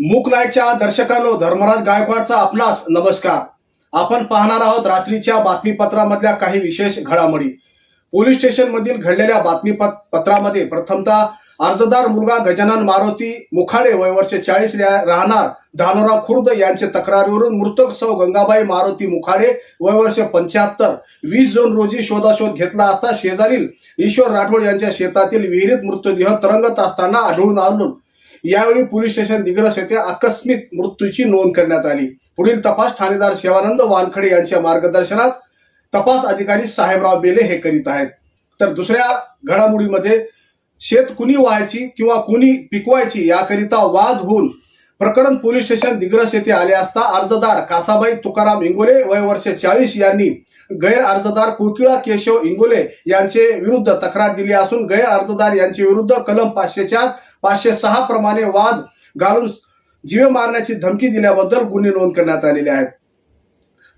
मुक नाईटच्या दर्शकांनो धर्मराज गायकवाडचा आपणास नमस्कार. आपण पाहणार आहोत रात्रीच्या बातमीपत्रामधल्या काही विशेष घडामोडी. पोलीस स्टेशन मधील घडलेल्या बातमीपत्रामध्ये प्रथमतः अर्जदार मुलगा गजानन मारुती मुखाडे वय वर्ष चाळीस राहणार धानोरा खुर्द यांच्या तक्रारीवरून मृतक सौ गंगाबाई मारुती मुखाडे वय वर्ष पंच्याहत्तर वीस जून रोजी शोधाशोध घेतला असता शेजारील ईश्वर राठोड यांच्या शेतातील विहिरीत मृतदेह तरंगत असताना आढळून आणून यावेळी पोलीस स्टेशन दिग्रस येथे आकस्मिक मृत्यूची नोंद करण्यात आली. पुढील तपास ठाणेदार शिवानंद वानखडे यांच्या मार्गदर्शनात तपास अधिकारी साहेबराव बेले हे करीत आहेत. तर दुसऱ्या घडामोडीमध्ये शेत कुणी व्हायची किंवा कुणी पिकवायची याकरिता वाद होऊन प्रकरण पोलीस स्टेशन दिग्रस येथे आले असता अर्जदार कासाबाई तुकाराम इंगोले वय वर्ष चाळीस यांनी गैर अर्जदार कुळकिळा केशव इंगोले यांचे विरुद्ध तक्रार दिली असून गैर अर्जदार यांचे विरुद्ध कलम पाचशे चार पाचशे सहा प्रमाणे वाद घालून जीवे मारण्याची धमकी दिल्याबद्दल गुन्हे नोंद करण्यात आलेले आहेत.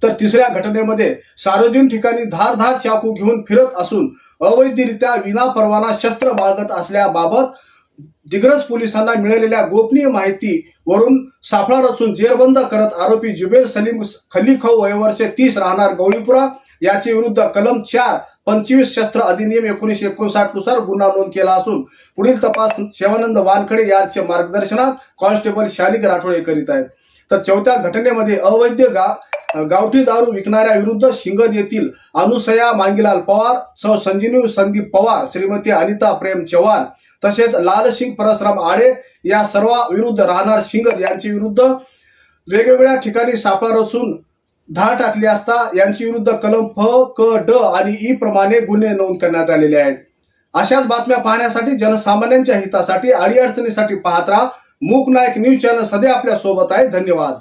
तर तिसऱ्या घटनेमध्ये सार्वजनिक ठिकाणी धारधार चाकू घेऊन फिरत असून अवैधरित्या विना परवाना शस्त्र बाळगत असल्याबाबत दिग्रज पोलिसांना मिळालेल्या गोपनीय माहिती वरून सापळा रचून जेरबंद करत आरोपी जुबेर सलीम खलीखौ वयवर्ष तीस राहणार गौरीपुरा याचे विरुद्ध कलम चार पंचवीस शस्त्र अधिनियम एकोणीसशे एकोणसाठनुसार गुन्हा नोंद केला असून पुढील तपास शिवानंद वानखडे यांच्या मार्गदर्शनात कॉन्स्टेबल शालिक राठोडे करीत आहेत. तर चौथ्या घटनेमध्ये अवैध गा गावठी दारू विकणाऱ्या विरुद्ध शिंगद येथील अनुसया मांगीलाल पवार सौ संजीवनी संदीप पवार श्रीमती अनिता प्रेम चव्हाण तसेच लालसिंग परसराम आडे या सर्व विरुद्ध राहणार शिंगद यांच्या विरुद्ध वेगवेगळ्या ठिकाणी सापळा रचून धाड टाकली असता यांची विरुद्ध कलम फ क ड आणि ई प्रमाणे गुन्हे नोंद करण्यात आलेले आहेत. अशाच बातम्या पाहण्यासाठी जनसामान्यांच्या हितासाठी अडीअडचणीसाठी पाहत राहा. मूक नायक न्यूज चॅनल सध्या आपल्यासोबत आहे. धन्यवाद.